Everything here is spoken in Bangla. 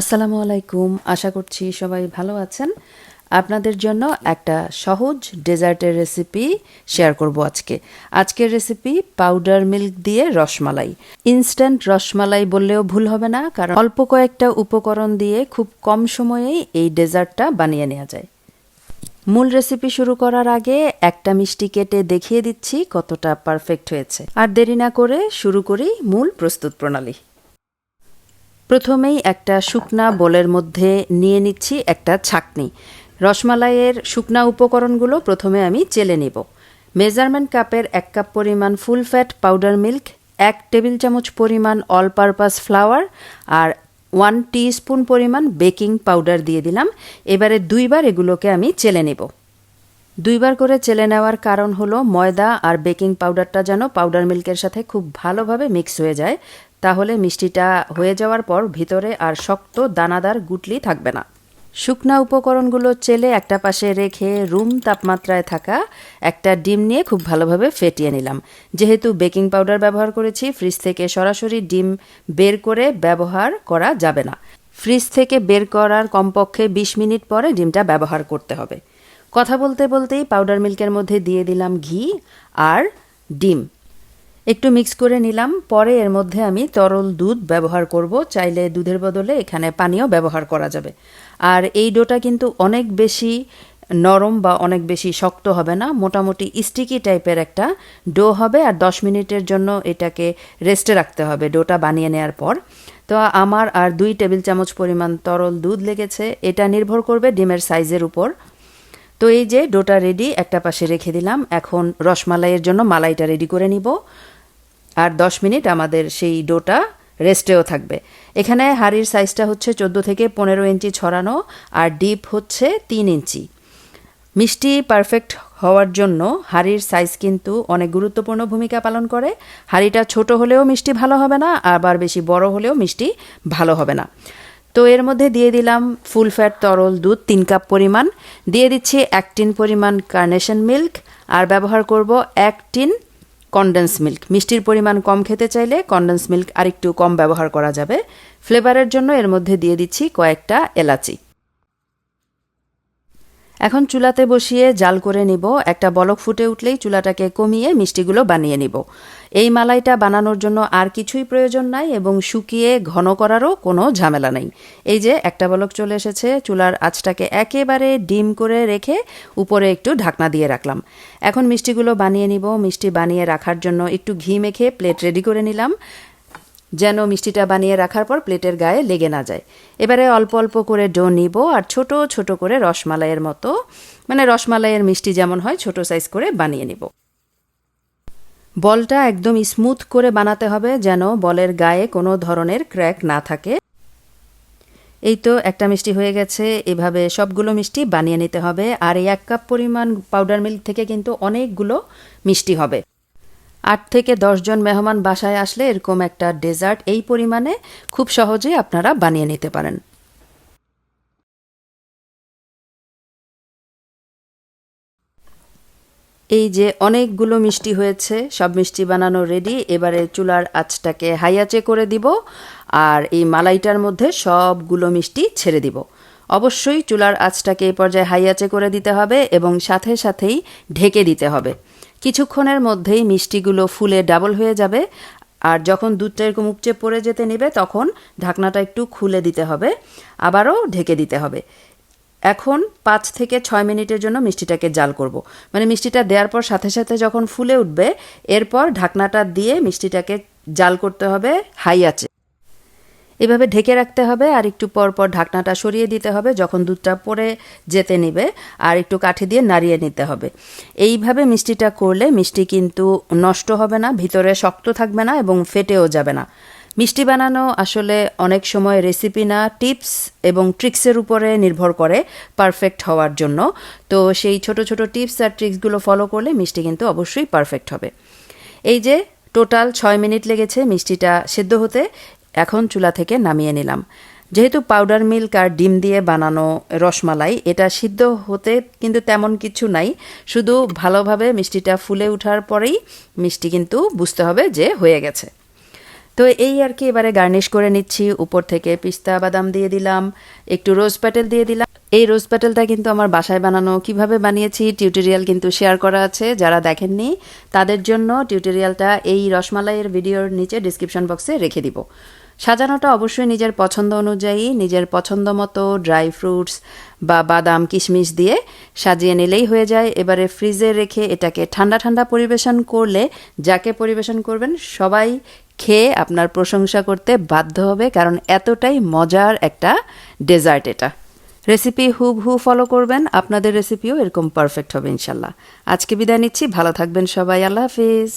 আসসালামু আলাইকুম। আশা করছি সবাই ভালো আছেন। আপনাদের জন্য একটা সহজ ডেজার্টের রেসিপি শেয়ার করব আজকে। আজকের রেসিপি পাউডার মিল্ক দিয়ে রসমালাই। ইনস্ট্যান্ট রসমালাই বললেও ভুল হবে না, কারণ অল্প কয়েকটা উপকরণ দিয়ে খুব কম সময়েই এই ডেজার্টটা বানিয়ে নেওয়া যায়। মূল রেসিপি শুরু করার আগে একটা মিষ্টি কেটে দেখিয়ে দিচ্ছি কতটা পারফেক্ট হয়েছে। আর দেরি না করে শুরু করি মূল প্রস্তুত প্রণালী। প্রথমেই একটা শুকনা বোলের মধ্যে নিয়ে নিচ্ছি একটা ছাকনি। রসমালাইয়ের শুকনা উপকরণগুলো প্রথমে আমি চেলে নেব। মেজারমেন্ট কাপের এক কাপ পরিমাণ ফুল ফ্যাট পাউডার মিল্ক, এক টেবিল চামচ পরিমাণ অল পারপাস ফ্লাওয়ার আর ওয়ান স্পুন পরিমাণ বেকিং পাউডার দিয়ে দিলাম। এবারে দুইবার এগুলোকে আমি চেলে নেব। দুইবার করে চেলে নেওয়ার কারণ হলো ময়দা আর বেকিং পাউডারটা যেন পাউডার মিল্কের সাথে খুব ভালোভাবে মিক্স হয়ে যায়। তাহলে মিষ্টিটা হয়ে যাওয়ার পর ভিতরে আর শক্ত দানাদার গুটলি থাকবে না। শুকনা উপকরণগুলো চেলে একটা পাশে রেখে রুম তাপমাত্রায় থাকা একটা ডিম নিয়ে খুব ভালোভাবে ফেটিয়ে নিলাম। যেহেতু বেকিং পাউডার ব্যবহার করেছি, ফ্রিজ থেকে সরাসরি ডিম বের করে ব্যবহার করা যাবে না। ফ্রিজ থেকে বের করার কমপক্ষে ২০ মিনিট পরে ডিমটা ব্যবহার করতে হবে। কথা বলতে বলতেই পাউডার মিল্কের মধ্যে দিয়ে দিলাম ঘি আর ডিম। একটু মিক্স করে নিলাম। পরে এর মধ্যে আমি তরল দুধ ব্যবহার করব। চাইলে দুধের বদলে এখানে পানীয় ব্যবহার করা যাবে। আর এই ডোটা কিন্তু অনেক বেশি নরম বা অনেক বেশি শক্ত হবে না। মোটামুটি স্টিকি টাইপের একটা ডো হবে। আর দশ মিনিটের জন্য এটাকে রেস্টে রাখতে হবে ডোটা বানিয়ে নেওয়ার পর। তো আমার আর দুই টেবিল চামচ পরিমাণ তরল দুধ লেগেছে। এটা নির্ভর করবে ডিমের সাইজের উপর। তো এই যে ডোটা রেডি একটা পাশে রেখে দিলাম। এখন রসমালাইয়ের জন্য মালাইটা রেডি করে নিব। আর দশ মিনিট আমাদের সেই ডোটা রেস্টেও থাকবে। এখানে হাড়ির সাইজটা হচ্ছে চোদ্দ থেকে পনেরো ইঞ্চি ছড়ানো আর ডিপ হচ্ছে তিন ইঞ্চি। মিষ্টি পারফেক্ট হওয়ার জন্য হাড়ির সাইজ কিন্তু অনেক গুরুত্বপূর্ণ ভূমিকা পালন করে। হাড়িটা ছোট হলেও মিষ্টি ভালো হবে না, আবার বেশি বড় হলেও মিষ্টি ভালো হবে না। তো এর মধ্যে দিয়ে দিলাম ফুল ফ্যাট তরল দুধ তিন কাপ পরিমাণ। দিয়ে দিচ্ছি এক টিন পরিমাণ কার্নেশন মিল্ক। আর ব্যবহার করব এক টিন কন্ডেন্স মিল্ক মিষ্টির পরিমাণ কম খেতে চাইলে কন্ডেন্স মিল্ক আরেকটু কম ব্যবহার করা যাবে। ফ্লেভারের জন্য এর মধ্যে দিয়ে দিচ্ছি কয়েকটা এলাচি। এখন চুলাতে বসিয়ে জাল করে নিব। একটা বলক ফুটে উঠলেই চুলাটাকে কমিয়ে মিষ্টিগুলো বানিয়ে নিব। এই মালাইটা বানানোর জন্য আর কিছুই প্রয়োজন নাই এবং শুকিয়ে ঘন করারও কোনো ঝামেলা নেই। এই যে একটা বলক চলে এসেছে, চুলার আঁচটাকে একেবারে ডিম করে রেখে উপরে একটু ঢাকনা দিয়ে রাখলাম। এখন মিষ্টিগুলো বানিয়ে নিব। মিষ্টি বানিয়ে রাখার জন্য একটু ঘি মেখে প্লেট রেডি করে নিলাম। যেন মিষ্টিটা বানিয়ে রাখার পর প্লেটের গায়ে লেগে না যায়। এবারে অল্প অল্প করে ডো নিব আর ছোট ছোট করে রসমালাইয়ের মতো মানে রসমালাইয়ের মিষ্টি যেমন হয়, ছোট সাইজ করে বানিয়ে নিব। বলটা একদম স্মুথ করে বানাতে হবে যেন বলের গায়ে কোনো ধরনের ক্র্যাক না থাকে। এই তো একটা মিষ্টি হয়ে গেছে, এভাবে সবগুলো মিষ্টি বানিয়ে নিতে হবে। আর এই এক কাপ পরিমাণ পাউডার মিল্ক থেকে কিন্তু অনেকগুলো মিষ্টি হবে। আট থেকে জন মেহমান বাসায় আসলে এরকম একটা ডেজার্ট এই পরিমাণে খুব সহজেই আপনারা বানিয়ে নিতে পারেন। এই যে অনেকগুলো মিষ্টি হয়েছে, সব মিষ্টি বানানো রেডি এবারে চুলার আঁচটাকে হাইয়াচে করে দিব আর এই মালাইটার মধ্যে সবগুলো মিষ্টি ছেড়ে দিব। অবশ্যই চুলার আঁচটাকে এই পর্যায়ে হাইয়াচে করে দিতে হবে এবং সাথে সাথেই ঢেকে দিতে হবে। কিছুক্ষণের মধ্যেই মিষ্টিগুলো ফুলে ডাবল হয়ে যাবে, আর যখন দুধটা এরকম উপচে পড়ে যেতে নেবে, তখন ঢাকনাটা একটু খুলে দিতে হবে, আবারও ঢেকে দিতে হবে এখন পাঁচ থেকে ছয় মিনিটের জন্য মিষ্টিটাকে জাল করব। মানে মিষ্টিটা দেওয়ার পর সাথে সাথে যখন ফুলে উঠবে, এরপর ঢাকনাটা দিয়ে মিষ্টিটাকে জাল করতে হবে হাই আছে এভাবে ঢেকে রাখতে হবে আর একটু পর পর ঢাকনাটা সরিয়ে দিতে হবে যখন দুধটা পরে যেতে নিবে আর একটু কাঠি দিয়ে নাড়িয়ে নিতে হবে। এইভাবে মিষ্টিটা করলে মিষ্টি কিন্তু নষ্ট হবে না, ভিতরে শক্ত থাকবে না এবং ফেটেও যাবে না। মিষ্টি বানানো আসলে অনেক সময় রেসিপি না টিপস এবং ট্রিক্সের উপরে নির্ভর করে পারফেক্ট হওয়ার জন্য। তো সেই ছোট ছোট টিপস আর ট্রিক্সগুলো ফলো করলে মিষ্টি কিন্তু অবশ্যই পারফেক্ট হবে। এই যে টোটাল ছয় মিনিট লেগেছে মিষ্টিটা সেদ্ধ হতে। এখন চুলা থেকে নামিয়ে নিলাম। যেহেতু পাউডার মিল্ক আর ডিম দিয়ে বানানো রসমালাই, এটা সিদ্ধ হতে কিন্তু তেমন কিছু নাই। শুধু ভালোভাবে মিষ্টিটা ফুলে ওঠার পরেই মিষ্টি কিন্তু বুঝতে হবে যে হয়ে গেছে। তো এই আর কি, এবারে গার্নিশ করে নিচ্ছি। উপর থেকে পিস্তা, বাদাম দিয়ে দিলাম, একটু রোজ প্যাটেল দিয়ে দিলাম। এই রোজ প্যাটেলটা কিন্তু আমার বাসায় বানানো, কীভাবে বানিয়েছি টিউটোরিয়াল কিন্তু শেয়ার করা আছে, যারা দেখেননি, তাদের জন্য টিউটোরিয়ালটা এই রসমালাইয়ের ভিডিওর নিচে ডিসক্রিপশন বক্সে রেখে দিব। সাজানোটা অবশ্যই নিজের পছন্দ অনুযায়ী, নিজের পছন্দ মতো ড্রাই ফ্রুটস বা বাদাম, কিশমিশ দিয়ে সাজিয়ে নিলেই হয়ে যায়। এবারে ফ্রিজে রেখে এটাকে ঠান্ডা ঠান্ডা পরিবেশন করলে, যাকে পরিবেশন করবেন সবাই খেয়ে আপনার প্রশংসা করতে বাধ্য হবে, কারণ এতটাই মজার একটা ডেজার্ট এটা। রেসিপি হুব হু ফলো করবেন, আপনাদের রেসিপিও এরকম পারফেক্ট হবে ইনশাল্লাহ। আজকে বিদায় নিচ্ছি, ভালো থাকবেন সবাই, আল্লাহ হাফিজ।